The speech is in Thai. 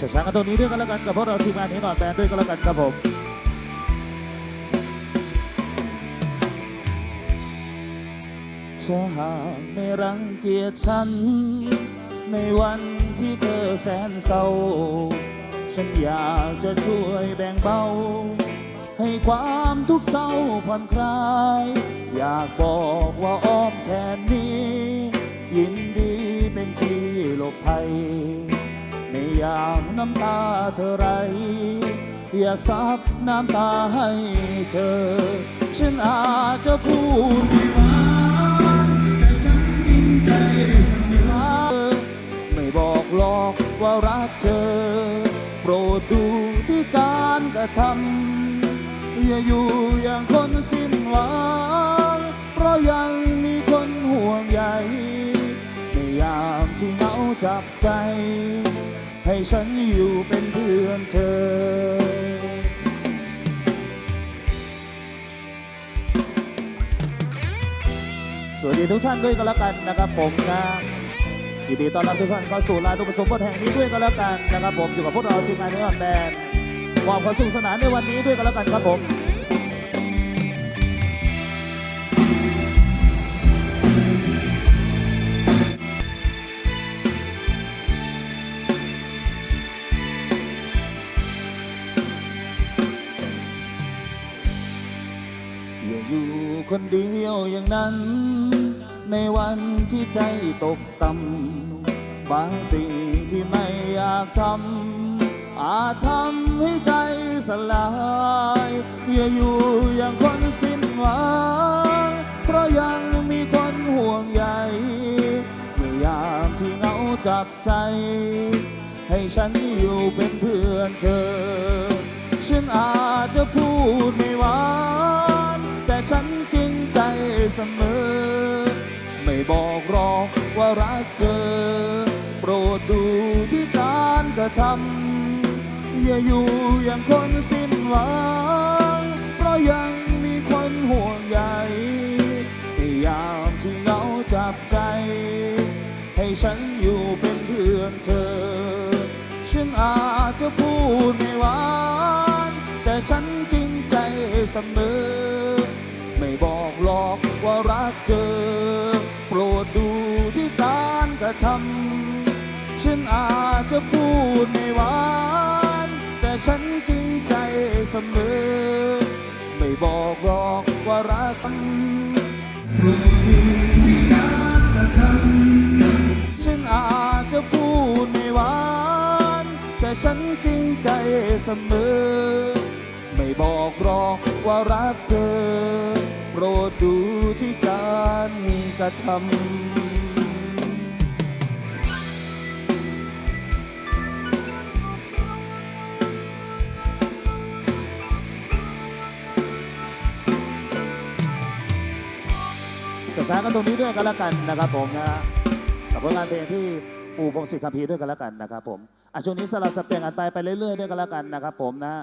ช้าๆกันตรงนี้ด้วยกันแล้วกันกับพวกเราทีมงานนี้หน่อยแบนด้วยกันแล้วกันครับผมเธอหากไม่รังเกียจฉัน ในวันที่เธอแสนเศร้า ฉันอยากจะช่วยแบ่งเบา ให้ความทุกข์เศร้าผ่อนคลาย อยากบอกว่าอ้อมแค่นี้ ยินดีเป็นที่หลบภัย ในยามน้ำตาเธอไร อยากซับน้ำตาให้เธอ ฉันอาจจะพูดไม่หวานแต่ฉันจริงใจเสมอไม่บอกหรอกว่ารักเธอ โปรดดูที่การกระทำอย่าอยู่อย่างคนสิ้นหวังเพราะยังมีคนห่วงใยในยามที่เหงาจับใจ ให้ฉันอยู่เป็นเพื่อนเธอสวัสดีทุกท่านด้วยกันแล้วกันนะครับผมนะยินดีต้อนรับทุกท่านเข้าสู่ลานอุปสมบทแห่งนี้ด้วยกันแล้วกันนะครับผมอยู่กับพวกเราทีมงานนี้แบนมอบความสนุกสนานในวันนี้ด้วยกันแล้วกันครับผม คนเดียวอย่างนั้น ในวันที่ใจตกต่ำบางสิ่งที่ไม่อยากทำอาจทำให้ใจสลาย อย่าอยู่อย่างคนสิ้นหวังเพราะยังมีคนห่วงใยเมื่อยามที่เหงาจับใจ ให้ฉันอยู่เป็นเพื่อนเธอ ฉันอาจจะพูดไม่หวาน ฉันจริงใจเสมอ ไม่บอกรอกว่ารักเธอ โปรดดูที่การกระทำอย่าอยู่อย่างคนสิ้นหวัง เพราะยังมีคนห่วงใยในยามที่เหงาจับใจ ให้ฉันอยู่เป็นเพื่อนเธอ ฉันอาจจะพูดไม่หวานแต่ฉันจริงใจเสมอ ไม่บอกหรอกว่ารักเธอ โปรดดูที่การกระทำฉันอาจจะพูดไม่หวาน แต่ฉันจริงใจเสมอ ไม่บอกหรอกว่ารักโปรดดูที่การกระทำฉันอาจจะพูดไม่หวาน แต่ฉันจริงใจเสมอ ไม่บอกหรอกว่ารักเธอ รดดูที่การกระทำจะช้ากันตรงนี้ด้วยกันแล้วกันนะครับผมนะกับผลงานเพลงที่ปู่พงศิษฐ์คัมภีร์ด้วยกันแล้วกันนะครับผมอะช่วงนี้สลับสเปลี่ยนกันไปไปเรื่อยๆด้วยกันแล้วกันนะครับผมนะ